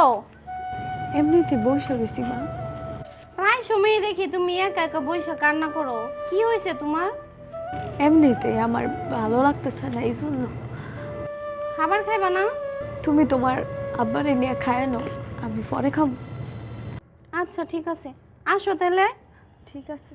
করো এমনিতে বসে রয়েছি মা। প্রায় সময় দেখি তুমি একা একা বসে কান্না করো। কি হয়েছে তোমার? এমনিতে আমার ভালো লাগতেছে না এই জন্য। খাবার খাইবা না? তুমি তোমার আব্বারে নিয়ে খায় নাও আমি পরে খাব। আচ্ছা ঠিক আছে। আসো তাহলে। ঠিক আছে।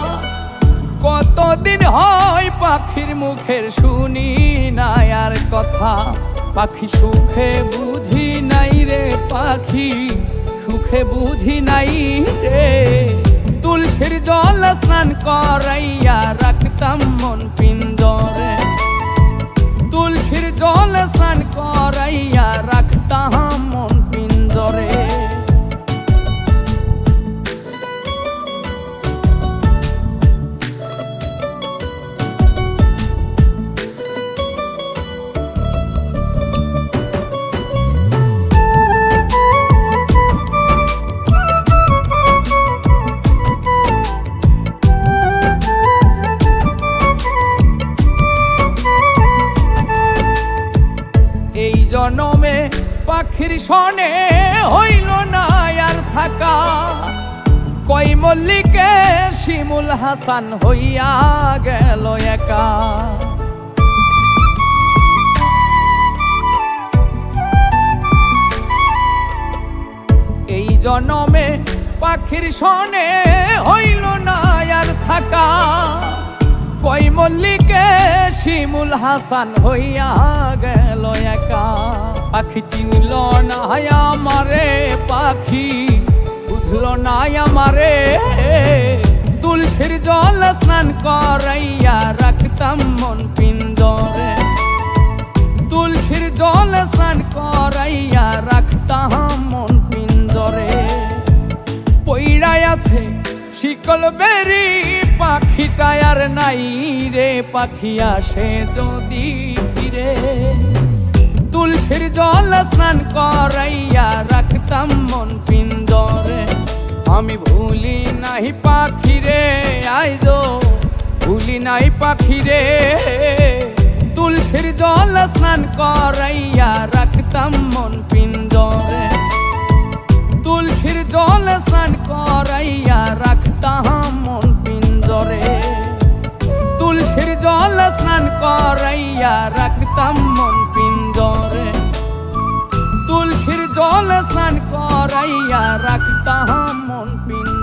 কতদিন হয় পাখির মুখের শুনি না আর কথা? পাখি সুখে বুঝি নাই রে পাখি, সুখে বুঝি নাই রে। তুলসীর জল স্নান করাইয়া রাখতাম মন পিঞ্জরে। তুলসীর জল স্নান সনে হইল না আর থাকা। কই মল্লিকে শিমুল হাসান হইয়া গেল একা। এই জনমে পাখির সনে হইল না আর থাকা। কই মল্লিকে শিমুল হাসান হইয়া গেল একা। পাখি চিনল না আমারে, পাখি বুঝল না আমারে। তুলসীর জল স্নান করাইয়া রাখতাম মন পিঞ্জরে। তুলসীর জল স্নান করাইয়া রাখতাম শিকল বেরি, পাখিটা আর নাই রে, পাখি আসে যদি ফিরে। তুলসীর জল স্নান করাইয়া রাখতাম মন পিঞ্জরে আমি ভুলি নাই পাখিরে আইজো ভুলি নাই পাখিরে তুলসীর জল স্নান করাইয়া রাখতাম মন পিঞ্জরে বানাইয়া রাখতাম মন পিন